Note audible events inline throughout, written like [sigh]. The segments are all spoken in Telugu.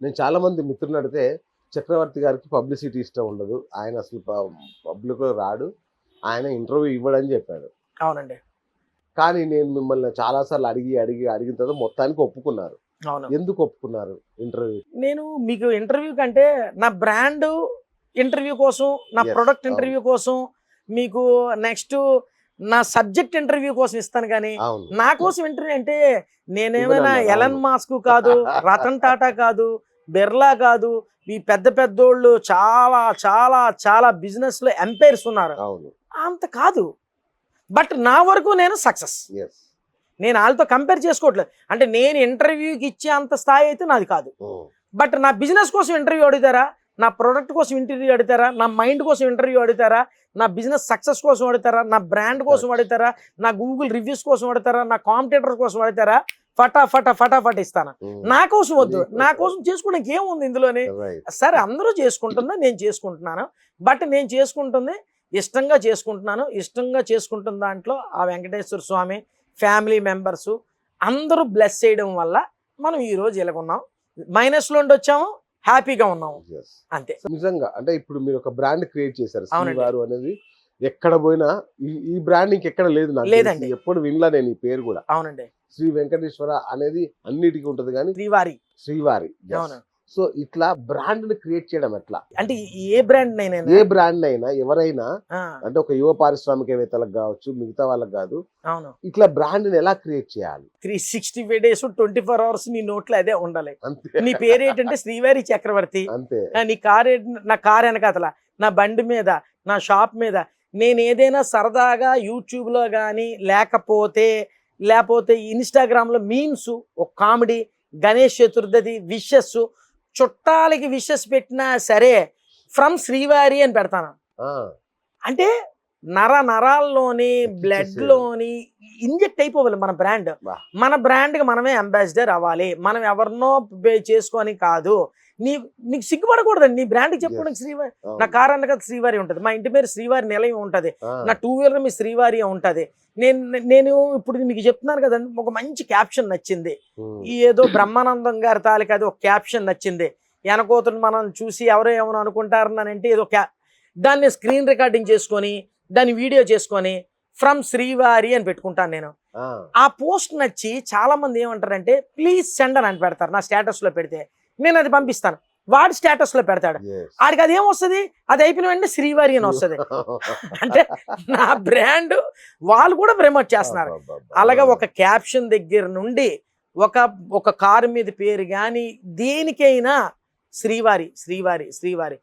నేను చాలా మంది మిత్రులు అడిగితే చక్రవర్తి గారికి పబ్లిసిటీ ఇష్టం ఉండదు. ఆయన అసలు పబ్లిక్లో రాడు. ఆయన ఇంటర్వ్యూ ఇవ్వడని చెప్పాడు. అవునండి. కానీ నేను మిమ్మల్ని చాలా సార్లు అడిగి అడిగి అడిగిన తర్వాత మొత్తానికి ఒప్పుకున్నారు. అవును. ఎందుకు ఒప్పుకున్నారు ఇంటర్వ్యూ? నేను మీకు ఇంటర్వ్యూ కంటే నా బ్రాండ్ ఇంటర్వ్యూ కోసం నా ప్రొడక్ట్. ఇంటర్వ్యూ కోసం మీకు నెక్స్ట్ నా సబ్జెక్ట్ ఇంటర్వ్యూ కోసం ఇస్తాను కానీ నా కోసం ఇంటర్వ్యూ అంటే నేనేమైనా ఎలన్. మాస్క్ కాదు [laughs] రతన్ టాటా కాదు బిర్లా కాదు ఈ పెద్ద పెద్దోళ్ళు చాలా చాలా చాలా బిజినెస్లో ఎంపైర్స్ ఉన్నారు. అంత కాదు. బట్ నా వరకు నేను సక్సెస్ నేను వాళ్ళతో కంపేర్ చేసుకోవట్లేదు. అంటే నేను ఇంటర్వ్యూకి ఇచ్చే అంత స్థాయి అయితే నాది కాదు. బట్ నా బిజినెస్ కోసం ఇంటర్వ్యూ అడుగుతారా? నా ప్రొడక్ట్ కోసం ఇంటర్వ్యూ అడుగుతారా? నా మైండ్ కోసం ఇంటర్వ్యూ అడుగుతారా? నా బిజినెస్ సక్సెస్ కోసం అడుగుతారా? నా బ్రాండ్ కోసం అడుగుతారా? నా గూగుల్ రివ్యూస్ కోసం అడుగుతారా? నా కాంపిటేటర్ కోసం అడుగుతారా? ఫటా ఫటా ఫటాఫట్ ఇస్తాను? నా కోసం వద్దు. నా కోసం. చేసుకోవడానికి ఏముంది ఇందులోని? సరే అందరూ చేసుకుంటుందా? నేను చేసుకుంటున్నాను? బట్ నేను చేసుకుంటుంది ఇష్టంగా చేసుకుంటున్నాను. ఇష్టంగా చేసుకుంటున్న దాంట్లో ఆ వెంకటేశ్వర స్వామి ఫ్యామిలీ మెంబర్స్ అందరూ బ్లెస్ చేయడం వల్ల మనం ఈ రోజు ఇలాగున్నాం మైనస్లో వచ్చాము హ్యాపీగా ఉన్నాము. అంతే. నిజంగా అంటే ఇప్పుడు మీరు ఒక బ్రాండ్ క్రియేట్ చేశారు. శ్రీవారు అనేది. ఎక్కడ పోయినా ఈ బ్రాండ్ ఇంకెక్కడ లేదు లేదండి. ఎప్పుడు వినలా నేను ఈ పేరు కూడా. అవునండి. శ్రీ వెంకటేశ్వర అనేది అన్నిటికీ ఉంటది కానీ శ్రీవారి. శ్రీవారి సో ఇట్లా బ్రాండ్ని క్రియేట్ చేయడం ఎట్లా? అంటే ఏ బ్రాండ్ ఏ బ్రాండ్ అయినా ఎవరైనా అంటే ఒక యువ పారిశ్రామికవేత్తలకు కావచ్చు మిగతా వాళ్ళకి కాదు అవును. ఇట్లా బ్రాండ్ని ఎలా క్రియేట్ చేయాలి? Three sixty five days twenty four hours నీ నోట్లో అదే ఉండాలి. అంతే. నీ పేరు ఏంటంటే శ్రీవారి చక్రవర్తి. అంతే. నీ కార్ నా కార్ వెనకాతల నా బండి మీద నా షాప్ మీద నేను ఏదైనా సరదాగా యూట్యూబ్లో కానీ లేకపోతే లేకపోతే ఇన్స్టాగ్రామ్లో మీమ్స్ ఒక కామెడీ గణేష్ చతుర్థి విషెస్ చుట్టాలకి విషెస్ పెట్టినా సరే ఫ్రమ్ శ్రీవారి అని పెడతాను. అంటే నర నరాల్లోని ఎక్కించేసేయాలి. బ్లడ్లోని ఇంజెక్ట్ అయిపోవాలి మన బ్రాండ్. మన బ్రాండ్కి మనమే అంబాసిడర్ అవ్వాలి. మనం ఎవరినో పే- చేసుకొని కాదు. నీ నీకు సిగ్గుపడకూడదండి. నీ బ్రాండ్ చెప్పుకోవడానికి శ్రీవారి. నా కార్ అన్నగా శ్రీవారి ఉంటది. మా ఇంటి పేరు శ్రీవారి నిలయం ఉంటది. నా టూ వీలర్ మీ శ్రీవారి ఉంటది. నేను నేను ఇప్పుడు మీకు చెప్తున్నాను కదండి ఒక మంచి క్యాప్షన్ నచ్చింది. ఈ ఏదో బ్రహ్మానందం గారి తాలూకు అది ఒక క్యాప్షన్ నచ్చింది. వెనకోతను మనం చూసి ఎవరో ఏమో అనుకుంటారని అంటే ఏదో క్యా దాన్ని స్క్రీన్ రికార్డింగ్ చేసుకొని దాన్ని వీడియో చేసుకొని ఫ్రమ్ శ్రీవారి అని పెట్టుకుంటాను నేను. ఆ, పోస్ట్ నచ్చి చాలా మంది ఏమంటారంటే ప్లీజ్ సెండ్ అని అని పెడతారు. నా స్టేటస్లో పెడితే. నేను అది పంపిస్తాను. వాడి స్టేటస్లో పెడతాడు. ఆడికి అది ఏమొస్తుంది? అది అయిపోయిన వెంటనే శ్రీవారి అని వస్తుంది. [laughs] అంటే నా బ్రాండ్ వాళ్ళు కూడా ప్రమోట్ చేస్తున్నారు. అలాగా ఒక క్యాప్షన్ దగ్గర నుండి ఒక ఒక కారు మీద పేరు కానీ దేనికైనా శ్రీవారి శ్రీవారి శ్రీవారి.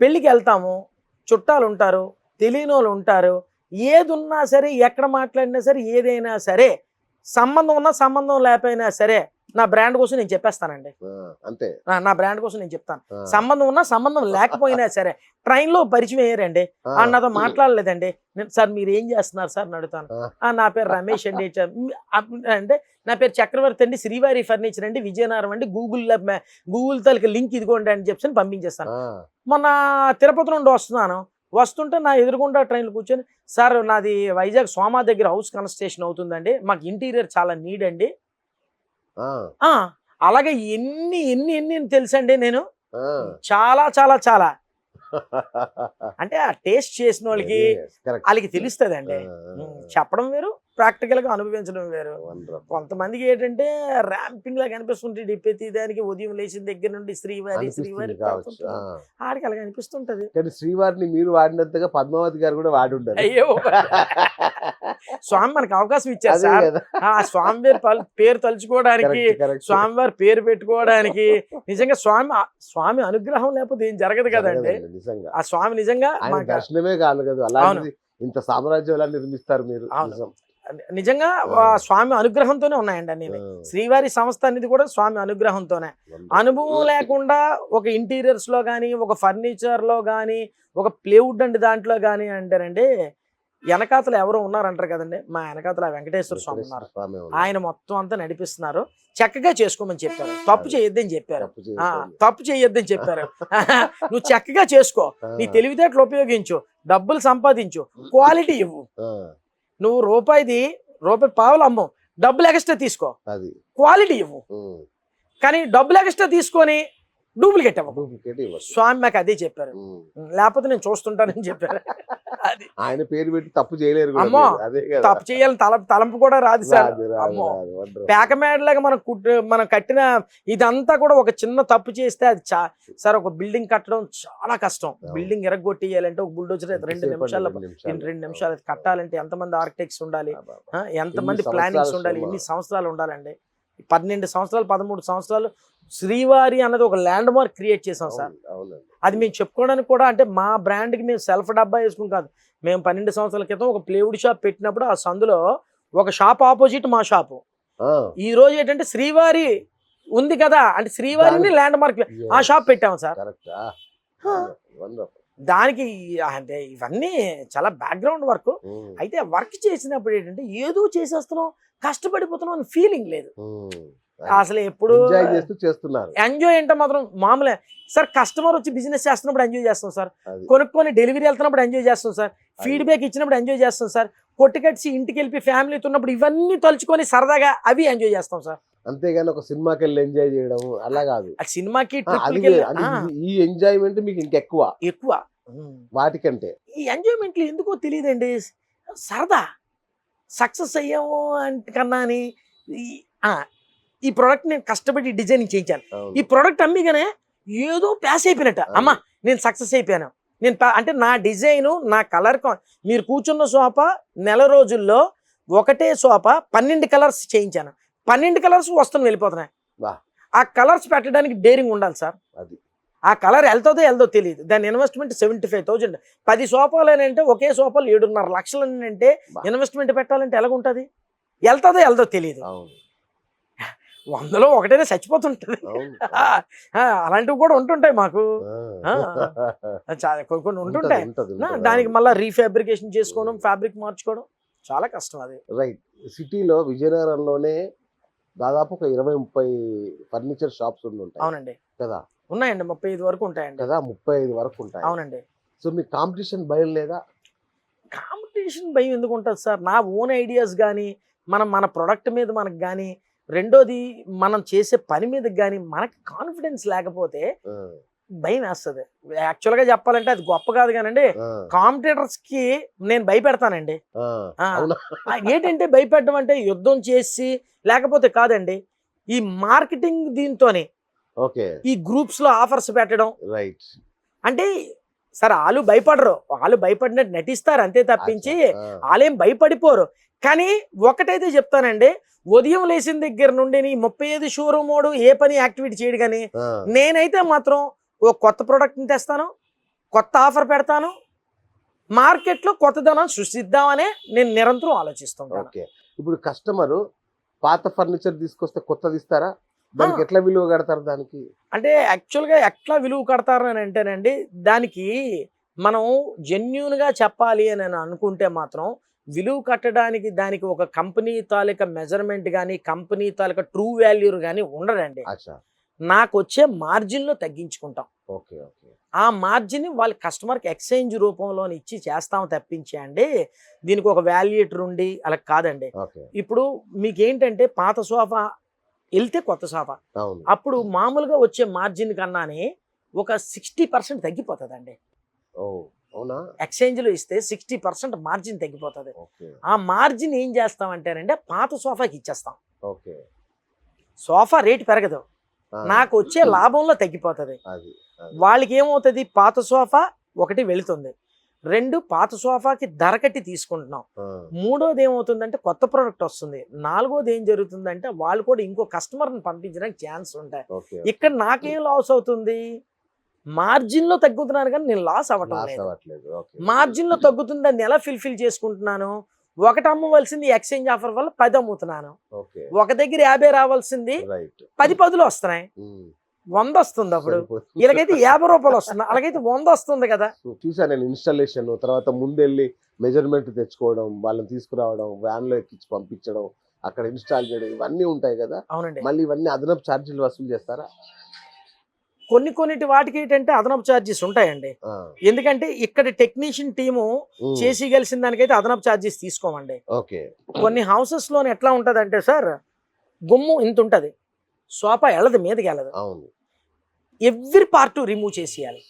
పెళ్ళికి వెళ్తాము. చుట్టాలు ఉంటారు. తెలియని వాళ్ళు ఉంటారు. ఏది ఉన్నా సరే ఎక్కడ మాట్లాడినా సరే ఏదైనా సరే సంబంధం ఉన్నా సంబంధం లేకపోయినా సరే నా బ్రాండ్ కోసం నేను చెప్పేస్తానండి. అంతే. నా- నా బ్రాండ్ కోసం నేను చెప్తాను. సంబంధం ఉన్నా సంబంధం లేకపోయినా సరే ట్రైన్లో పరిచయం అయ్యారండి. నాతో మాట్లాడలేదండి. నేను సార్ మీరు ఏం చేస్తున్నారు సార్? అడుగుతాను. ఆ. "ఆ, నా పేరు రమేష్ అండి. అంటే నా పేరు చక్రవర్తి అండి. శ్రీవారి ఫర్నిచర్ అండి. విజయనగరం అండి. గూగుల్ గూగుల్ తలకి లింక్ ఇదిగోండి అని చెప్పి పంపించేస్తాను. మొన్న తిరుపతి నుండి వస్తున్నాను. వస్తుంటే నా ఎదురుగుండా ట్రైన్లో కూర్చొని సార్ నాది వైజాగ్ సోమా దగ్గర హౌస్ కన్స్ట్రక్షన్ అవుతుందండి. మాకు ఇంటీరియర్ చాలా నీడ్ అండి. అలాగే ఎన్ని ఎన్ని ఎన్ని తెలుసండి నేను. చాలా చాలా చాలా [laughs] అంటే ఆ టేస్ట్ చేసిన వాళ్ళకి. వాళ్ళకి తెలుస్తుంది అండి. చెప్పడం వేరు ప్రాక్టికల్గా అనుభవించడం వేరు. కొంతమందికి ఏంటంటే ర్యాంపింగ్ లాగా అనిపిస్తుంటుంది ప్రతి దానికి ఉదయం లేచిన దగ్గర నుండి శ్రీవారి శ్రీవారి. ఆడికి అలాగ అనిపిస్తుంటది కానీ శ్రీవారిని మీరు వాడినంతగా పద్మావతి గారు కూడా వాడి ఉండరు అయ్యో [laughs] స్వామి మనకు అవకాశం ఇచ్చారు సార్. ఆ స్వామి పేరు పల్- పేరు తలుచుకోవడానికి. స్వామివారి పేరు పెట్టుకోవడానికి నిజంగా స్వామి స్వామి అనుగ్రహం లేకపోతే ఏం జరగదు కదండి. ఆ స్వామి నిజంగా దర్శనమే కాదు కదా. ఇంత సామ్రాజ్యం ఎలా నిర్మిస్తారు మీరు. నిజంగా స్వామి అనుగ్రహంతోనే ఉన్నాయండి అన్ని. శ్రీవారి సంస్థ అనేది కూడా స్వామి అనుగ్రహంతోనే. అనుభవం లేకుండా ఒక ఇంటీరియర్స్లో కానీ ఒక ఫర్నిచర్లో కానీ ఒక ప్లేవుడ్ అండి దాంట్లో కానీ అంటారండి. వెనకాతలు ఎవరో ఉన్నారంటారు కదండి? మా వెనకాతల వెంకటేశ్వర స్వామి ఉన్నారు. ఆయన మొత్తం అంతా నడిపిస్తున్నారు. చక్కగా చేసుకోమని చెప్పారు. తప్పు చేయొద్దని చెప్పారు. తప్పు చేయొద్దని చెప్పారు. [laughs] నువ్వు చక్కగా చేసుకో. నీ తెలివితేటలు ఉపయోగించు. డబ్బులు సంపాదించు. క్వాలిటీ ఇవ్వు. నువ్వు రూపాయిది రూపాయి పావులు అమ్ము. డబ్బులు ఎక్స్ట్రా తీసుకో. క్వాలిటీ ఇవ్వు. కానీ డబ్బులు ఎక్స్ట్రా తీసుకొని డూప్లికేట్ డూప్లికేట్ స్వామి నాకు అదే చెప్పారు. లేకపోతే నేను చూస్తుంటానని చెప్పారు. అది. ఆయన పేరు పెట్టి తప్పు చేయలేరు అమ్మో, తప్పు చేయాలని తల తలంపు కూడా రాదు సార్. అమ్మో. పేకమేడలాగా మనం కుట్ మనం కట్టిన ఇదంతా కూడా ఒక చిన్న తప్పు చేస్తే అది చా సార్ ఒక బిల్డింగ్ కట్టడం చాలా కష్టం. బిల్డింగ్ ఎరగొట్టేయాలంటే ఒక బుల్డోజర్ రెండు నిమిషాలు. రెండు నిమిషాలు కట్టాలంటే ఎంతమంది ఆర్కిటెక్ట్స్ ఉండాలి? ఎంతమంది ప్లానింగ్స్ ఉండాలి. ఎన్ని సంవత్సరాలు ఉండాలండి? పన్నెండు సంవత్సరాలు పదమూడు సంవత్సరాలు శ్రీవారి అన్నది ఒక ల్యాండ్ మార్క్ క్రియేట్ చేసాం సార్ అది మేము చెప్పుకోవడానికి కూడా అంటే మా బ్రాండ్కి మేము సెల్ఫ్ డబ్బా వేసుకుని కాదు. మేము పన్నెండు సంవత్సరాల క్రితం ఒక ప్లేవుడ్ షాప్ పెట్టినప్పుడు ఆ సందులో ఒక షాప్ ఆపోజిట్ మా షాపు ఈ రోజు ఏంటంటే శ్రీవారి ఉంది కదా అంటే శ్రీవారిని ల్యాండ్ మార్క్ ఆ షాప్ పెట్టాము సార్. దానికి అంటే ఇవన్నీ చాలా బ్యాక్గ్రౌండ్ వర్క్ అయితే వర్క్ చేసినప్పుడు ఏంటంటే ఏదో చేసేస్తున్నాం కష్టపడిపోతున్నాం అని ఫీలింగ్ లేదు. అసలు ఎప్పుడు చేస్తున్నారు. ఎంజాయ్ అంటే మాత్రం మామూలే. సార్ కస్టమర్ వచ్చి బిజినెస్ చేస్తున్నప్పుడు ఎంజాయ్ చేస్తాం సార్. కొనుక్కొని డెలివరీ వెళ్తున్నప్పుడు ఎంజాయ్ చేస్తాం సార్. ఫీడ్బ్యాక్ ఇచ్చినప్పుడు ఎంజాయ్ చేస్తాం సార్. కొట్టుకట్సి ఇంటికి వెళ్ళి ఫ్యామిలీతో ఉన్నప్పుడు ఇవన్నీ తలుచుకొని సరదాగా అవి ఎంజాయ్ చేస్తాం సార్. అంతేగాని ఒక సినిమాకి వెళ్ళి ఎంజాయ్ చేయడం అలా కాదు. ఆ సినిమాకి ఈ- ఎంజాయ్మెంట్ మీకు ఇంకెక్కువ. ఎక్కువ. వాటికంటే. ఈ ఎంజాయ్మెంట్లు ఎందుకో తెలియదండి. సరదా. సక్సెస్ అయ్యాము అంటే కన్నా అని ఈ- ఆ, ఈ ప్రోడక్ట్ నేను కష్టపడి డిజైనింగ్ చేయించాను. ఈ ప్రోడక్ట్ అమ్మిగానే ఏదో ప్యాస్ అయిపోయినట్ట. అమ్మా నేను సక్సెస్ అయిపోయాను. నేను అంటే నా డిజైను నా కలర్ మీరు కూర్చున్న సోఫా నెల రోజుల్లో ఒకటే సోఫా పన్నెండు కలర్స్ చేయించాను. పన్నెండు కలర్స్ వస్తున్నాయి వెళ్ళిపోతున్నాయి. ఆ కలర్స్ పెట్టడానికి డేరింగ్ ఉండాలి సార్. అది. ఆ కలర్ వెళ్తుందో వెళ్దో తెలియదు దాని ఇన్వెస్ట్మెంట్ సెవెంటీ ఫైవ్ థౌజండ్ పది సోఫాలు అని అంటే ఒకే సోఫాలు ఏడున్నర లక్షలు అని అంటే. ఇన్వెస్ట్మెంట్ పెట్టాలంటే ఎలాగుంటుంది? వెళ్తుందో వెళ్దో తెలియదు వందలో ఒకటైనా చచ్చిపోతుంటది. అలాంటివి కూడా ఉంటుంటాయి మాకు. కొన్ని కొన్ని ఉంటుంటాయి. దానికి. మళ్ళీ రీఫాబ్రికేషన్ చేసుకోవడం ఫ్యాబ్రిక్ మార్చుకోవడం చాలా కష్టం అది. రైట్ సిటీలో విజయనగరంలోనే దాదాపు ఒక ఇరవై ముప్పై ఫర్నిచర్ షాప్స్ ఉంటాయి. అవునండి. కదా? ఉన్నాయండి. ముప్పై ఐదు వరకు ఉంటాయండి. కదా? ముప్పై ఐదు వరకు ఉంటాయి. అవునండి. సో మీ కాంపిటీషన్ భయం లేదా? కాంపిటీషన్ భయం ఎందుకు ఉంటుంది సార్? నా ఓన్ ఐడియాస్ కానీ మనం మన ప్రొడక్ట్ మీద మనకు కానీ రెండోది మనం చేసే పని మీద కానీ మనకి కాన్ఫిడెన్స్ లేకపోతే భయం వేస్తుంది యాక్చువల్గా చెప్పాలంటే అది గొప్ప కాదు కానండి కాంపిటేటర్స్కి నేను భయపెడతానండి. ఏంటంటే భయపెట్టడం అంటే యుద్ధం చేసి లేకపోతే కాదండి ఈ మార్కెటింగ్ దీంతోనే ఓకే. ఈ గ్రూప్స్లో ఆఫర్స్ పెట్టడం. రైట్. అంటే సరే వాళ్ళు భయపడరు. వాళ్ళు భయపడినట్టు నటిస్తారు అంతే తప్పించి వాళ్ళేం భయపడిపోరు. కానీ ఒకటైతే చెప్తానండి ఉదయం లేచిన దగ్గర నుండి నీ ముప్పై ఐదు షోరూమోడు ఏ పని యాక్టివిటీ చేయడు కానీ నేనైతే మాత్రం ఓ కొత్త ప్రోడక్ట్ని తెస్తాను కొత్త ఆఫర్ పెడతాను మార్కెట్లో కొత్తదనం సృష్టిద్దామనే నేను నిరంతరం ఆలోచిస్తుంటాను. ఓకే. ఇప్పుడు కస్టమర్ పాత ఫర్నిచర్ తీసుకొస్తే కొత్తది ఇస్తారా? దానికి ఎట్లా విలువ కడతారు దానికి? అంటే యాక్చువల్గా ఎట్లా విలువ కడతారు అని అంటేనండి దానికి మనం జెన్యున్గా చెప్పాలి అని నేను అనుకుంటే మాత్రం విలువ కట్టడానికి దానికి ఒక కంపెనీ తాలూకా మెజర్మెంట్ కానీ కంపెనీ తాలూకా ట్రూ వాల్యూ కానీ ఉండదండి. నాకు వచ్చే మార్జిన్లో తగ్గించుకుంటాం. Okay okay. ఆ మార్జిన్ వాళ్ళ కస్టమర్కి ఎక్స్చేంజ్ రూపంలో ఇచ్చి చేస్తాం తప్పించి అండి దీనికి ఒక వాల్యుయేటర్ ఉండి అలా కాదండి. ఇప్పుడు మీకు ఏంటంటే పాత సోఫా వెళ్తే కొత్త సోఫా. అప్పుడు మామూలుగా వచ్చే మార్జిన్ కన్నానే ఒక సిక్స్టీ పర్సెంట్ తగ్గిపోతుందండి. ఓ అవునా? ఎక్స్చేంజ్లో ఇస్తే సిక్స్టీ పర్సెంట్ మార్జిన్ తగ్గిపోతుంది. ఆ మార్జిన్ ఏం చేస్తామంటేనంటే పాత సోఫాకి ఇచ్చేస్తాం. ఓకే. సోఫా రేటు పెరగదు. నాకు వచ్చే లాభంలో తగ్గిపోతుంది. వాళ్ళకి ఏమవుతుంది పాత సోఫా ఒకటి వెళుతుంది. రెండు పాత సోఫాకి ధర కట్టి తీసుకుంటున్నాం. మూడోది ఏమవుతుందంటే కొత్త ప్రోడక్ట్ వస్తుంది. నాలుగోది ఏం జరుగుతుందంటే వాళ్ళు కూడా ఇంకో కస్టమర్ని పంపించడానికి ఛాన్స్ ఉంటాయి. ఇక్కడ నాకేం లాస్ అవుతుంది? మార్జిన్లో తగ్గుతున్నాను కానీ నేను లాస్ అవ్వటం లేదు. మార్జిన్లో తగ్గుతుంది దాన్ని ఎలా ఫిల్ఫిల్ చేసుకుంటున్నాను? ఒకటి అమ్మవలసింది ఎక్స్చేంజ్ ఆఫర్ వల్ల పది అమ్ముతున్నాను. ఓకే. ఒక దగ్గర యాభై రావాల్సింది పది పదులు వస్తున్నాయి. వంద వస్తుంది అప్పుడు. ఇలాగైతే యాభై రూపాయలు వస్తుంది. అలాగైతే వంద వస్తుంది కదా. చూసాను నేను ఇన్స్టాలేషన్ తర్వాత ముందెళ్ళి మెజర్మెంట్ తెచ్చుకోవడం వాళ్ళని తీసుకురావడం వ్యాన్లో ఎక్కించి పంపించడం అక్కడ ఇన్స్టాల్ చేయడం ఇవన్నీ ఉంటాయి కదా. అవునండి. మళ్ళీ ఇవన్నీ అదనపు ఛార్జీలు వసూలు చేస్తారా? కొన్ని కొన్నిటి వాటికి ఏంటంటే అదనపు ఛార్జెస్ ఉంటాయండి. ఎందుకంటే ఇక్కడ టెక్నీషియన్ టీము ఉమ్, చేసి గెలిచిన దానికైతే అదనపు ఛార్జెస్ తీసుకోమండి. ఓకే. కొన్ని హౌసెస్లోని ఎట్లా ఉంటది అంటే సార్ గుమ్ము ఇంత ఉంటది. సోఫా ఎళ్ళదు మీదకి వెళ్ళదు ఎవ్రీ పార్ట్ రిమూవ్ చేసేయాలి.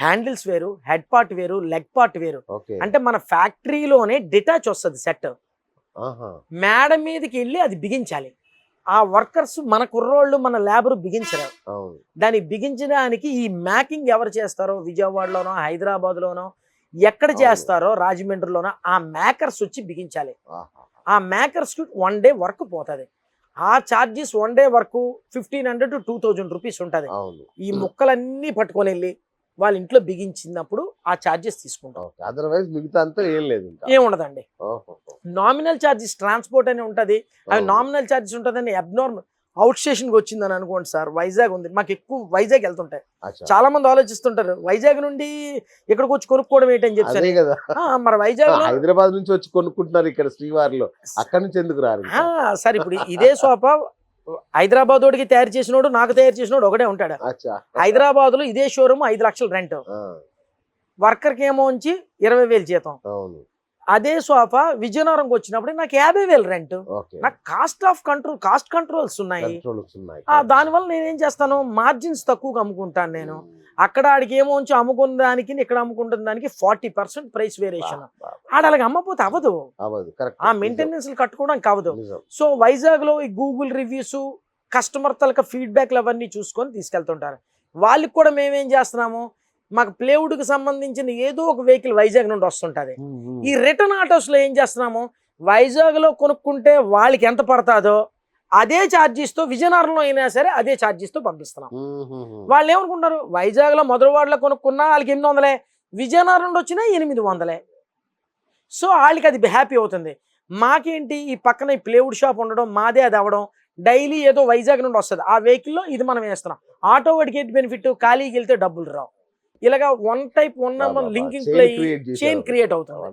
హ్యాండిల్స్ వేరు హెడ్ పార్ట్ వేరు లెగ్ పార్ట్ వేరు. అంటే మన ఫ్యాక్టరీలోనే డిటాచ్ వస్తుంది సెట్ మేడ మీదకి వెళ్ళి అది బిగించాలి. ఆ వర్కర్స్ మన కుర్రోళ్ళు మన లేబర్ బిగించరు. దాన్ని బిగించడానికి ఈ మ్యాకింగ్ ఎవరు చేస్తారో విజయవాడలోనో హైదరాబాద్లోనో ఎక్కడ. చేస్తారో రాజమండ్రిలోనో ఆ మేకర్స్ వచ్చి బిగించాలి. ఆ మేకర్స్కి వన్ డే వర్క్ పోతుంది. ఆ charges one day work fifteen hundred to two thousand rupees ఉంటుంది. ఈ ముక్కలన్నీ పట్టుకొని వెళ్ళి వాళ్ళ ఇంట్లో బిగించినప్పుడు ఆ చార్జెస్ తీసుకుంటాం. అదర్వైజ్ మిగతా అంతా ఏం లేదు ఓహో. నామినల్ చార్జెస్ ట్రాన్స్పోర్ట్ అని ఉంటుంది. అవి. నామినల్ చార్జెస్ ఉంటుందని అబ్నార్మల్ అవుట్ స్టేషన్కి వచ్చిందని అనుకోండి సార్ వైజాగ్ ఉంది. మాకు ఎక్కువ వైజాగ్ వెళ్తుంటాయి. చాలా మంది ఆలోచిస్తుంటారు వైజాగ్ నుండి ఇక్కడికి వచ్చి కొనుక్కోవడం ఏంటని అదే చెప్పి కదా. మరి వైజాగ్ హైదరాబాద్ నుంచి వచ్చి కొనుక్కుంటున్నారు ఇక్కడ శ్రీవారిలో. అక్కడి నుంచి ఎందుకు రారు? సార్ ఇప్పుడు ఇదే సోఫా హైదరాబాద్ వాడికి తయారు చేసినోడు నాకు తయారు చేసినోడు ఒకటే ఉంటాడు. హైదరాబాద్లో ఇదే షోరూమ్ ఐదు లక్షలు రెంట్. వర్కర్కి ఏమో ఉంచి ఇరవై వేలు జీతం. అదే సోఫా విజయనగరంకి వచ్చినప్పుడు నాకు యాభై వేలు రెంట్. నాకు cost of control cost controls ఉన్నాయి. దానివల్ల నేనేం చేస్తాను? మార్జిన్స్ తక్కువగా అమ్ముకుంటాను నేను. అక్కడ ఆడికి ఏమో ఉంచి అమ్ముకున్న దానికి ఇక్కడ అమ్ముకుంటున్న దానికి ఫార్టీ పర్సెంట్ ప్రైస్ వేరియేషన్. ఆడ అలాగ అమ్మపోతే కరెక్ట్. ఆ మెయింటెనెన్స్ కట్టుకోవడానికి అవ్వదు సో వైజాగ్లో ఈ గూగుల్ రివ్యూస్ కస్టమర్ తలక ఫీడ్బ్యాక్లు అవన్నీ చూసుకొని తీసుకెళ్తుంటారు. వాళ్ళకి కూడా మేమేం చేస్తున్నాము? మాకు plywood కి సంబంధించిన ఏదో ఒక వెహికల్ వైజాగ్ నుండి వస్తుంటది. ఈ రిటర్న్ ఆటోస్లో ఏం చేస్తున్నాము? వైజాగ్లో కొనుక్కుంటే వాళ్ళకి ఎంత పడుతుందో అదే charges తో విజయనగరంలో అయినా సరే అదే charges తో పంపిస్తున్నాం వాళ్ళు ఏమనుకుంటారు వైజాగ్లో మొదటివాడలో కొనుక్కున్నా వాళ్ళకి ఎనిమిది వందలే? విజయనగరం నుండి వచ్చినా ఎనిమిది వందలే. సో వాళ్ళకి అది హ్యాపీ అవుతుంది. మాకేంటి? ఈ పక్కన ఈ ప్లేవుడ్ షాప్ ఉండడం మాదే అది అవ్వడం డైలీ ఏదో వైజాగ్ నుండి వస్తుంది. ఆ వెహికల్లో ఇది మనం వేస్తున్నాం. ఆటో వాడికి ఏంటి బెనిఫిట్? ఖాళీకి వెళ్తే డబ్బులు రావు. ఇలాగా one type one number linking play chain create అవుతుంది.